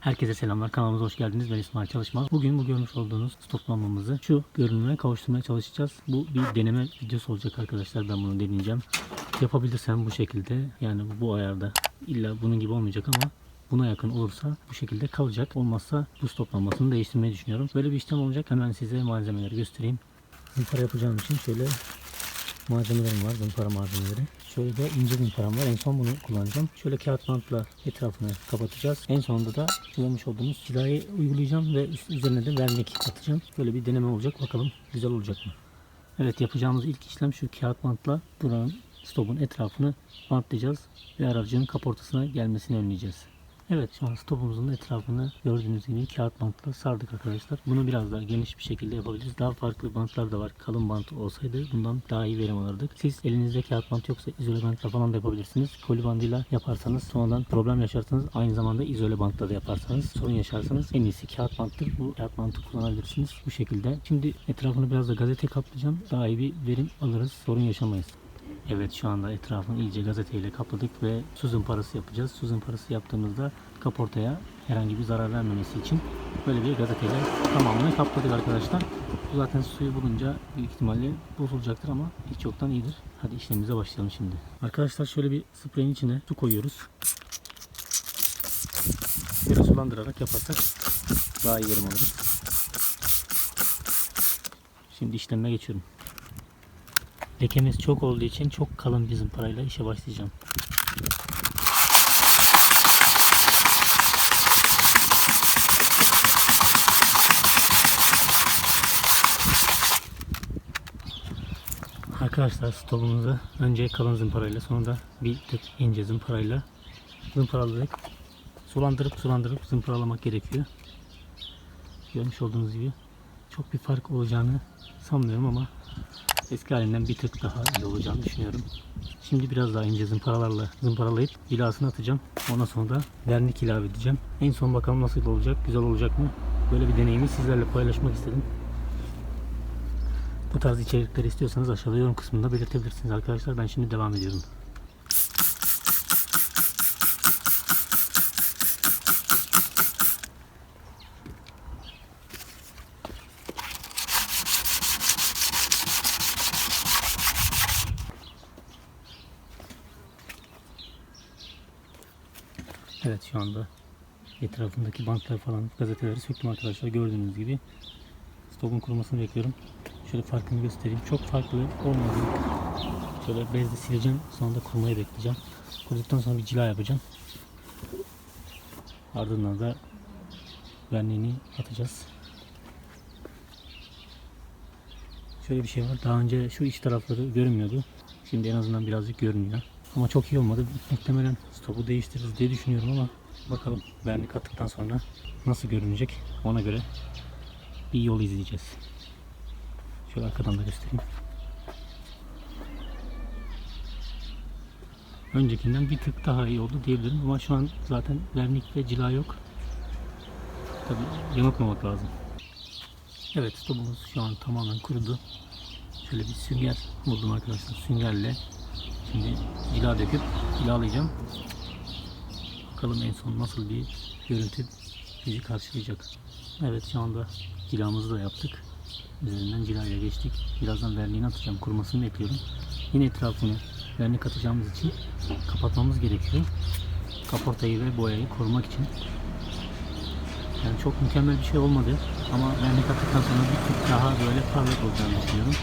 Herkese selamlar. Kanalımıza hoş geldiniz. Ben İsmail Çalışmaz. Bugün bu görmüş olduğunuz stoplamamızı şu görünüme kavuşturmaya çalışacağız. Bu bir deneme videosu olacak arkadaşlar. Ben bunu deneyeceğim. Yapabilirsem bu şekilde yani bu ayarda illa bunun gibi olmayacak ama buna yakın olursa bu şekilde kalacak. Olmazsa bu stoplanmasını değiştirmeyi düşünüyorum. Böyle bir işlem olacak. Hemen size malzemeleri göstereyim. Zımpara yapacağım için şöyle malzemelerim var. Zımpara malzemeleri. Şöyle de ince zımparam var. En son bunu kullanacağım. Şöyle kağıt bantla etrafını kapatacağız. En sonunda da kullanmış olduğumuz silahı uygulayacağım ve üzerine de vernik atacağım. Böyle bir deneme olacak. Bakalım güzel olacak mı? Evet yapacağımız ilk işlem şu kağıt bantla buranın stopun etrafını bantlayacağız ve aracın kaportasına gelmesini önleyeceğiz. Evet şu an stopumuzun etrafını gördüğünüz gibi kağıt bantla sardık arkadaşlar. Bunu biraz daha geniş bir şekilde yapabiliriz. Daha farklı bantlar da var. Kalın bant olsaydı bundan daha iyi verim alırdık. Siz elinizde kağıt bant yoksa izole bantla falan da yapabilirsiniz. Koli bandıyla yaparsanız sonradan problem yaşarsanız aynı zamanda izole bantla da yaparsanız sorun yaşarsanız en iyisi kağıt banttır. Bu kağıt bantı kullanabilirsiniz bu şekilde. Şimdi etrafını biraz da gazete kaplayacağım. Daha iyi bir verim alırız. Sorun yaşamayız. Evet şu anda etrafını iyice gazeteyle kapladık ve su zımparası yapacağız. Su zımparası yaptığımızda kaportaya herhangi bir zarar vermemesi için böyle bir gazeteyle tamamını kapladık arkadaşlar. Bu zaten suyu bulunca büyük ihtimalle bozulacaktır ama hiç yoktan iyidir. Hadi işlemimize başlayalım şimdi. Arkadaşlar şöyle bir spreyin içine su koyuyoruz. Biraz sulandırarak yaparsak daha iyi verim alırız. Şimdi işlemine geçiyorum. Lekemiz çok olduğu için çok kalın bir zımparayla işe başlayacağım. Arkadaşlar stopumuzu önce kalın zımparayla sonra da bir tık ince zımparayla zımparaladık. Sulandırıp sulandırıp zımparalamak gerekiyor. Görmüş olduğunuz gibi çok bir fark olacağını sanmıyorum ama eski halinden bir tık daha iyi olacağını düşünüyorum. Şimdi biraz daha ince zımparalarla zımparalayıp vilasını atacağım. Ondan sonra da vernik ilave edeceğim. En son bakalım nasıl olacak, güzel olacak mı? Böyle bir deneyimi sizlerle paylaşmak istedim. Bu tarz içerikleri istiyorsanız aşağıda yorum kısmında belirtebilirsiniz arkadaşlar. Ben şimdi devam ediyorum. Evet şu anda etrafındaki bantlar falan gazeteleri söktüm arkadaşlar gördüğünüz gibi. Stopun kurumasını bekliyorum. Şöyle farkını göstereyim. Çok farklı olmadı. Şöyle bezle sileceğim. Sonra da kurumayı bekleyeceğim. Kuruduktan sonra bir cila yapacağım. Ardından da verniğini atacağız. Şöyle bir şey var. Daha önce şu iç tarafları görünmüyordu. Şimdi en azından birazcık görünüyor. Ama çok iyi olmadı. Muhtemelen stopu değiştiririz diye düşünüyorum ama bakalım vernik attıktan sonra nasıl görünecek ona göre bir yol izleyeceğiz. Şöyle arkadan da göstereyim. Öncekinden bir tık daha iyi oldu diyebilirim ama şu an zaten vernik ve cila yok. Tabi yanıltmamak lazım. Evet stopumuz şu an tamamen kurudu. Şöyle bir sünger buldum arkadaşlar. Süngerle şimdi cila döküp cilalayacağım. Bakalım en son nasıl bir görüntü bizi karşılayacak. Evet şu anda cilamızı da yaptık. Üzerinden cilayla geçtik. Birazdan verniğini atacağım. Kurumasını bekliyorum. Yine etrafını vernik atacağımız için kapatmamız gerekiyor. Kaportayı ve boyayı korumak için. Yani çok mükemmel bir şey olmadı. Ama vernik attıktan sonra bir tık daha böyle parlak olacağını düşünüyorum.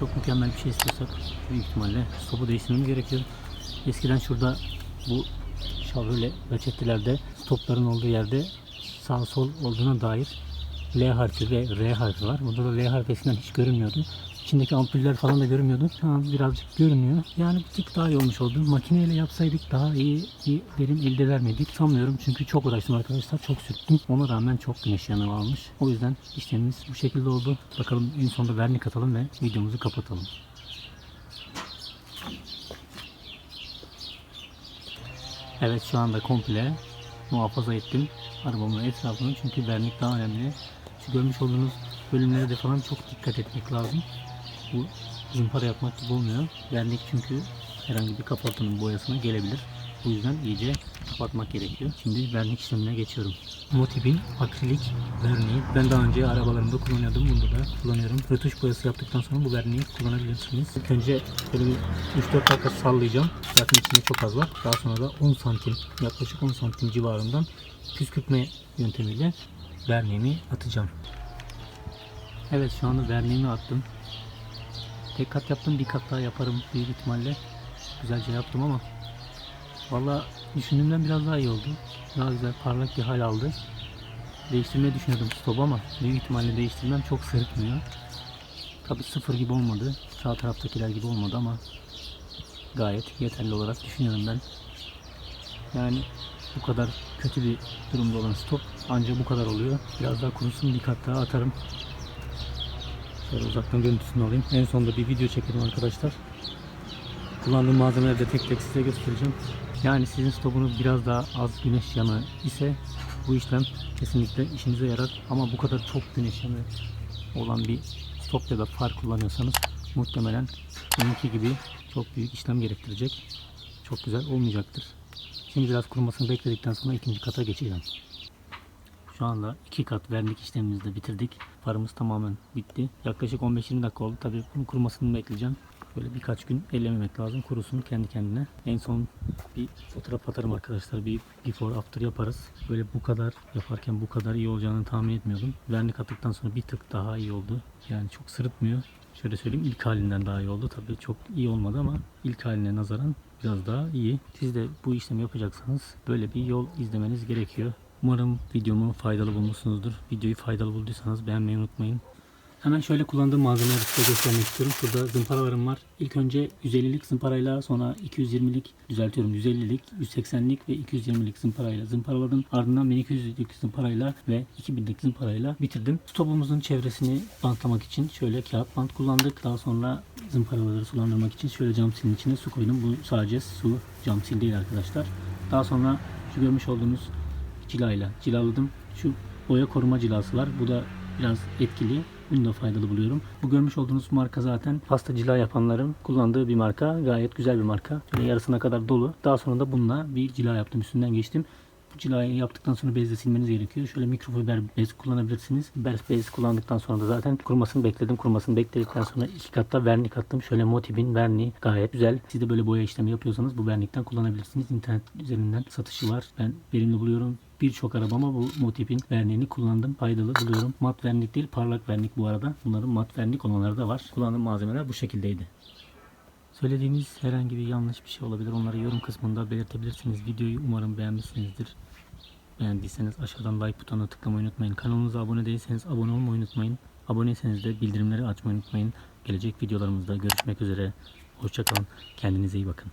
Çok mükemmel bir şey istiyorsak büyük ihtimalle stopu değiştirmemiz gerekiyor. Eskiden şurada bu Chevrolet reçetelerde stopların olduğu yerde sağ sol olduğuna dair L harfi ve R harfi var. Burada da L harfi eskiden hiç görünmüyordu. İçindeki ampuller falan da görünmüyordu. Şu an birazcık görünüyor. Yani bir tık daha iyi olmuş oldu. Makineyle yapsaydık daha iyi bir verim elde eder miydik? Sanmıyorum çünkü çok uğraştım arkadaşlar. Çok sürttüm. Ona rağmen çok güneş yanığı almış. O yüzden işlemimiz bu şekilde oldu. Bakalım en sonunda vernik atalım ve videomuzu kapatalım. Evet şu anda komple muhafaza ettim arabamın etrafını çünkü vernik daha önemli. Şu görmüş olduğunuz bölümlere de falan çok dikkat etmek lazım. Bu zımpara yapmak gibi olmuyor. Vernik çünkü herhangi bir kaportanın boyasına gelebilir. Bu yüzden iyice kapatmak gerekiyor. Şimdi vernik işlemine geçiyorum. Motivin akrilik verniği. Ben daha önce arabalarımda kullanıyordum. Bunda da kullanıyorum. Rötuş boyası yaptıktan sonra bu verniği kullanabilirsiniz. İlk önce böyle bir 3-4 dakika sallayacağım. Zaten içinde çok az var. Daha sonra da 10 santim yaklaşık 10 santim civarından püskürtme yöntemiyle verniğimi atacağım. Evet şu anda verniğimi attım. Tek kat yaptım bir kat daha yaparım büyük ihtimalle. Güzelce yaptım ama Valla düşündüğümden biraz daha iyi oldu. Daha güzel parlak bir hal aldı. Değiştirmeyi düşünüyordum stop ama büyük ihtimalle değiştirmem çok sırıtmıyor. Tabi sıfır gibi olmadı. Sağ taraftakiler gibi olmadı ama gayet yeterli olarak düşünüyorum ben. Yani bu kadar kötü bir durumda olan stop ancak bu kadar oluyor. Biraz daha kurusun bir kat daha atarım. Şöyle uzaktan görüntüsünü alayım. En sonunda bir video çekelim arkadaşlar. Kullandığım malzemeleri de tek tek size göstereceğim. Yani sizin stopunuz biraz daha az güneş yanı ise bu işlem kesinlikle işinize yarar. Ama bu kadar çok güneş yanı olan bir stop ya da far kullanıyorsanız muhtemelen benimki gibi çok büyük işlem gerektirecek. Çok güzel olmayacaktır. Şimdi biraz kurumasını bekledikten sonra ikinci kata geçeceğim. Şu anda iki kat vernik işlemimizi de bitirdik. Farımız tamamen bitti. Yaklaşık 15-20 dakika oldu. Tabii bunun kurumasını bekleyeceğim. Böyle birkaç gün ellememek lazım. Kurusun kendi kendine. En son bir fotoğraf atarım arkadaşlar. Bir before after yaparız. Böyle bu kadar yaparken bu kadar iyi olacağını tahmin etmiyordum. Vernik attıktan sonra bir tık daha iyi oldu. Yani çok sırıtmıyor. Şöyle söyleyeyim ilk halinden daha iyi oldu. Tabii çok iyi olmadı ama ilk haline nazaran biraz daha iyi. Siz de bu işlemi yapacaksanız böyle bir yol izlemeniz gerekiyor. Umarım videomu faydalı bulmuşsunuzdur. Videoyu faydalı bulduysanız beğenmeyi unutmayın. Hemen şöyle kullandığım malzemeleri size göstermek istiyorum. Şurada zımparalarım var. İlk önce 150'lik zımparayla sonra 220'lik düzeltiyorum 150'lik, 180'lik ve 220'lik zımparayla zımparaladım. Ardından 1200'lik zımparayla ve 2000'lik zımparayla bitirdim. Stopumuzun çevresini bantlamak için şöyle kağıt bant kullandık. Daha sonra zımparaları sulandırmak için şöyle cam silin içine su koydum. Bu sadece su cam sil değil arkadaşlar. Daha sonra şu görmüş olduğunuz cilayla cilaladım. Şu boya koruma cilası var. Bu da biraz etkili. Bunu da faydalı buluyorum. Bu görmüş olduğunuz marka zaten pasta cila yapanların kullandığı bir marka. Gayet güzel bir marka. Yarısına kadar dolu. Daha sonra da bununla bir cila yaptım. Üstünden geçtim. Cilayı yaptıktan sonra bezle silmeniz gerekiyor. Şöyle mikrofiber bez kullanabilirsiniz. Bez, bez kullandıktan sonra da zaten kurumasını bekledim. Kurumasını bekledikten sonra iki katta vernik attım. Şöyle Motivin verniği gayet güzel. Siz de böyle boya işlemi yapıyorsanız bu vernikten kullanabilirsiniz. İnternet üzerinden satışı var. Ben verimli buluyorum. Birçok arabama bu Motivin verniğini kullandım. Faydalı buluyorum. Mat vernik değil parlak vernik bu arada. Bunların mat vernik olanları da var. Kullandığım malzemeler bu şekildeydi. Söylediğimiz herhangi bir yanlış bir şey olabilir. Onları yorum kısmında belirtebilirsiniz. Videoyu umarım beğenmişsinizdir. Beğendiyseniz aşağıdan like butonuna tıklamayı unutmayın. Kanalımıza abone değilseniz abone olmayı unutmayın. Aboneyseniz de bildirimleri açmayı unutmayın. Gelecek videolarımızda görüşmek üzere. Hoşçakalın. Kendinize iyi bakın.